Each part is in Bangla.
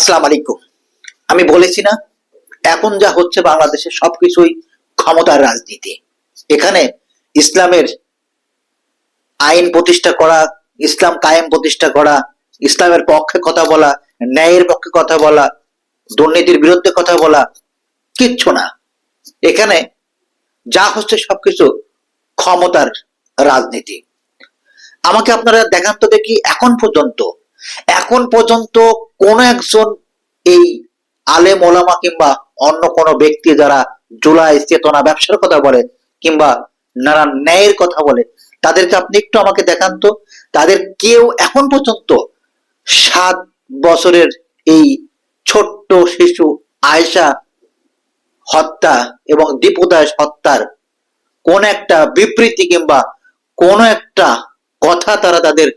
আসসালাম আলাইকুম। আমি বলেছি না, এখন যা হচ্ছে বাংলাদেশে সবকিছুই ক্ষমতার রাজনীতি। এখানে ইসলামের আইন প্রতিষ্ঠা করা, ইসলাম কায়েম প্রতিষ্ঠা করা, ইসলামের পক্ষে কথা বলা, ন্যায়ের পক্ষে কথা বলা, দুর্নীতির বিরুদ্ধে কথা বলা, কিচ্ছু না। এখানে যা হচ্ছে সবকিছু ক্ষমতার রাজনীতি। আমাকে আপনারা দেখান তো দেখি এখন পর্যন্ত এখন পর্যন্ত কোন একজন এই আলেম ওলামা কিংবা অন্য কোন ব্যক্তি যারা জুলাই চেতনা ব্যবসার কথা বলে কিংবা নানা ন্যায়ের কথা বলে, তাদেরকে আপনি একটু আমাকে দেখান তো, তাদের কেউ এখন পর্যন্ত সাত বছরের এই ছোট্ট শিশু আয়সা হত্যা এবং দীপুদাস হত্যার কোন একটা বিবৃতি কিংবা কোন একটা কথা তারা তাদের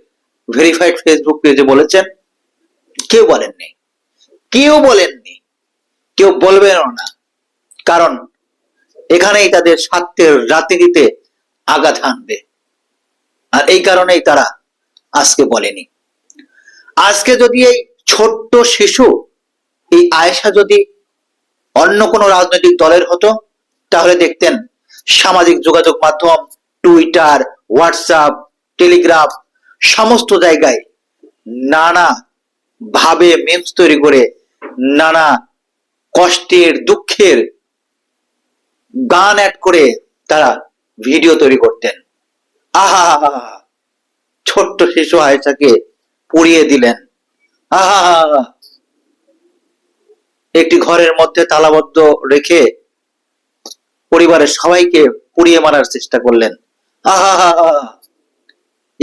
ভেরিফাইড ফেসবুক পেজে বলেছেন, কেউ বলেননি। কেউ বলেননি। কেউ বলবেনও না। কারণ এখানেই তাদের স্বার্থের রাজনীতিতে আঘাত হানবে। আর এই কারণেই তারা আজকে বলেনি। আজকে যদি এই ছোট্ট শিশু, এই আয়েশা যদি অন্য কোনো রাজনৈতিক দলের হতো, তাহলে দেখতেন সামাজিক যোগাযোগ মাধ্যম, টুইটার, হোয়াটসঅ্যাপ, টেলিগ্রাফ সমস্ত জায়গায় নানা ভাবে মেমস তৈরি করে নানা কষ্টের, দুঃখের গান অ্যাড করে তারা ভিডিও তৈরি করতেন। আহা ছোট্ট শিশু আয়েশাকে পুড়িয়ে দিলেন। আহা একটি ঘরের মধ্যে তালাবদ্ধ রেখে পরিবারের সবাইকে পুড়িয়ে মারার চেষ্টা করলেন। আহা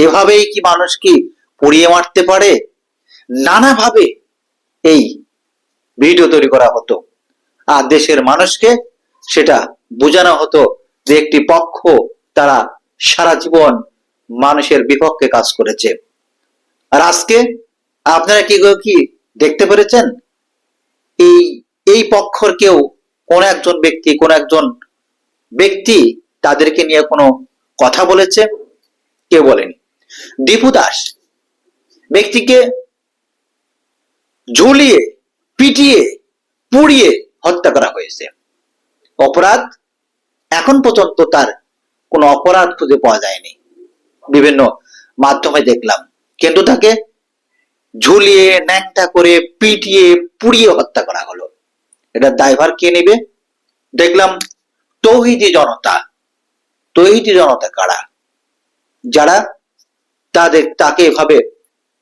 এভাবেই কি মানুষ কি পুড়িয়ে মারতে পারে? নানাভাবে এই ভিডিও তৈরি করা হতো। আর দেশের মানুষকে সেটা বোঝানো হতো যে একটি পক্ষ তারা সারা জীবন মানুষের বিপক্ষে কাজ করেছে। আর আজকে আপনারা কি কি দেখতে পেরেছেন? এই এই পক্ষর কেউ কোন একজন ব্যক্তি, কোন একজন ব্যক্তি তাদেরকে নিয়ে কোনো কথা বলেছে? কেউ বলেনি। দীপু দাস ব্যক্তিকে ঝুলিয়ে, পিটিয়ে, পুড়িয়ে হত্যা করা হয়েছে। অপরাধ এখন পর্যন্ত তার কোনো অপরাধ খুঁজে পাওয়া যায়নি। বিভিন্ন মাধ্যমে দেখলাম। কিন্তু তাকে ঝুলিয়ে, ন্যাংটা করে, পিটিয়ে, পুড়িয়ে হত্যা করা হলো। এটা দায়ভার কে নেবে? দেখলাম তৌহিদি জনতা। তৌহিদি জনতা কারা? যারা তাদের, তাকে এভাবে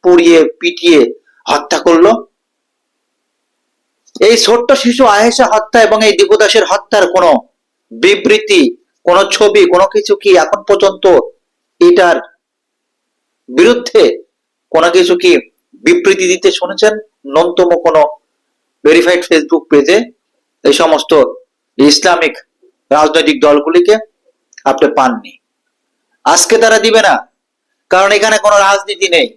পুড়িয়ে, পিটিয়ে হত্যা করল। এই ছোট্ট শিশু আয়েশা হত্যা এবং এই দীপদাসের হত্যার কোনো বিবৃতি, কোনো ছবি, কোনো কিছু কি এখন পর্যন্ত এটার বিরুদ্ধে কোনো কিছু কি বিবৃতি দিতে শুনেছেন? ন্যূনতম কোনো ভেরিফাইড ফেসবুক পেজে এই সমস্ত ইসলামিক রাজনৈতিক দলগুলিকে আপনি পাননি। আজকে তারা দিবে না। কারণ এখানে কোনো রাজনীতি নেই।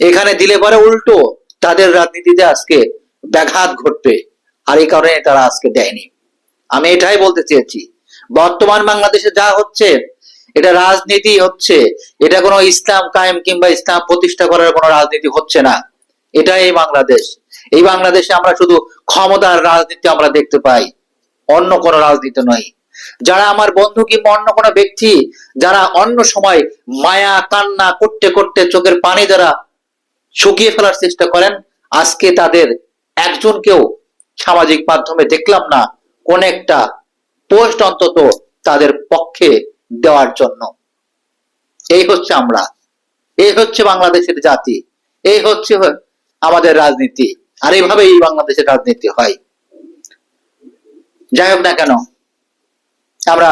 এখানে দিলে পরে উল্টো তাদের রাজনীতিতে আজকে ব্যাঘাত ঘটবে। আর এই কারণে তারা আজকে দেয়নি। আমি এটাই বলতে চেয়েছি। বর্তমান বাংলাদেশে যা হচ্ছে, এটা রাজনীতি হচ্ছে। এটা কোনো ইসলাম কায়েম কিংবা ইসলাম প্রতিষ্ঠা করার কোনো রাজনীতি হচ্ছে না। এটা এই বাংলাদেশ। এই বাংলাদেশে আমরা শুধু ক্ষমতার রাজনীতি আমরা দেখতে পাই। অন্য কোনো রাজনীতি নয়। যারা আমার বন্ধু কিংবা অন্য কোনো ব্যক্তি, যারা অন্য সময় মায়া, কান্না করতে করতে চোখের পানি দ্বারা শুকিয়ে ফেলার চেষ্টা করেন, আজকে তাদের একজনকেও সামাজিক মাধ্যমে দেখলাম না, কোন একটা পোস্ট অন্তত তাদের পক্ষে দেওয়ার জন্য। এই হচ্ছে আমরা। এই হচ্ছে বাংলাদেশের জাতি। এই হচ্ছে আমাদের রাজনীতি। আর এইভাবে এই বাংলাদেশের রাজনীতি হয়। যাই হোক না কেন আমরা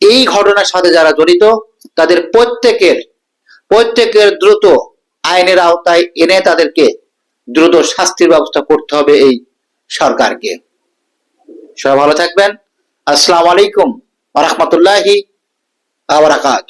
এই ঘটনার সাথে যারা জড়িত, তাদের প্রত্যেকের প্রত্যেকের দ্রুত আইনের আওতায় এনে তাদেরকে দ্রুত শাস্তির ব্যবস্থা করতে হবে এই সরকারকে। সবাই ভালো থাকবেন। আসসালামু আলাইকুম রহমতুল্লাহি আবরাকাত